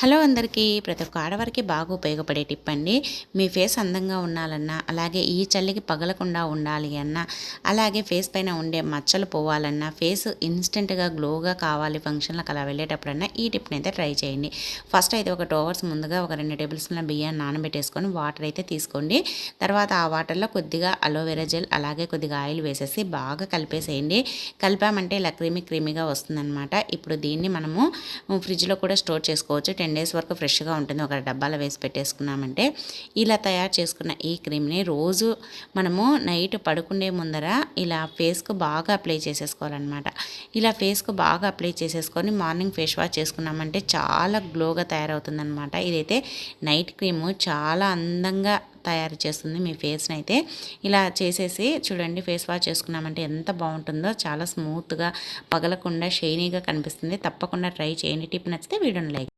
Hello అందరికీ ప్రతి ఒక్క ఆడవారికి బాగా ఉపయోగపడే టిప్ అండి. మీ ఫేస్ అందంగా ఉండాలన్నా అలాగే ఈ చల్లికి పగలకుండా ఉండాలి అన్నా అలాగే ఫేస్ పైన ఉండే మచ్చలు పోవాలన్నా ఫేస్ ఇన్స్టెంట్గా గ్లోగా కావాలి ఫంక్షన్లకు అలా వెళ్ళేటప్పుడన్నా ఈ టిప్ని అయితే ట్రై చేయండి. ఫస్ట్ అయితే ఒక టూ అవర్స్ ముందుగా ఒక రెండు టేబుల్ స్పూన్ల బియ్యాన్ని నానబెట్టేసుకొని వాటర్ అయితే తీసుకోండి. తర్వాత ఆ వాటర్లో కొద్దిగా అలోవెరా జెల్ అలాగే కొద్దిగా ఆయిల్ వేసేసి బాగా కలిపేసేయండి. కలిపామంటే ఇలా క్రీమీ క్రీమీగా వస్తుందన్నమాట. ఇప్పుడు దీన్ని మనము ఫ్రిడ్జ్లో కూడా స్టోర్ చేసుకోవచ్చు. టెన్ డేస్ వరకు ఫ్రెష్గా ఉంటుంది. ఒక డబ్బాలో వేసి పెట్టేసుకున్నామంటే ఇలా తయారు చేసుకున్న ఈ క్రీమ్ని రోజు మనము నైట్ పడుకునే ముందర ఇలా ఫేస్కు బాగా అప్లై చేసేసుకోవాలన్నమాట. ఇలా ఫేస్కు బాగా అప్లై చేసేసుకొని మార్నింగ్ ఫేస్ వాష్ చేసుకున్నామంటే చాలా గ్లోగా తయారవుతుందన్నమాట. ఇదైతే నైట్ క్రీము చాలా అందంగా తయారు చేస్తుంది మీ ఫేస్ని అయితే ఇలా చేసేసి చూడండి ఫేస్ వాష్ చేసుకున్నామంటే ఎంత బాగుంటుందో. చాలా స్మూత్గా పగలకుండా షైనీగా కనిపిస్తుంది. తప్పకుండా ట్రై చేయండి. టిప్ నచ్చితే వీడియోని లైక్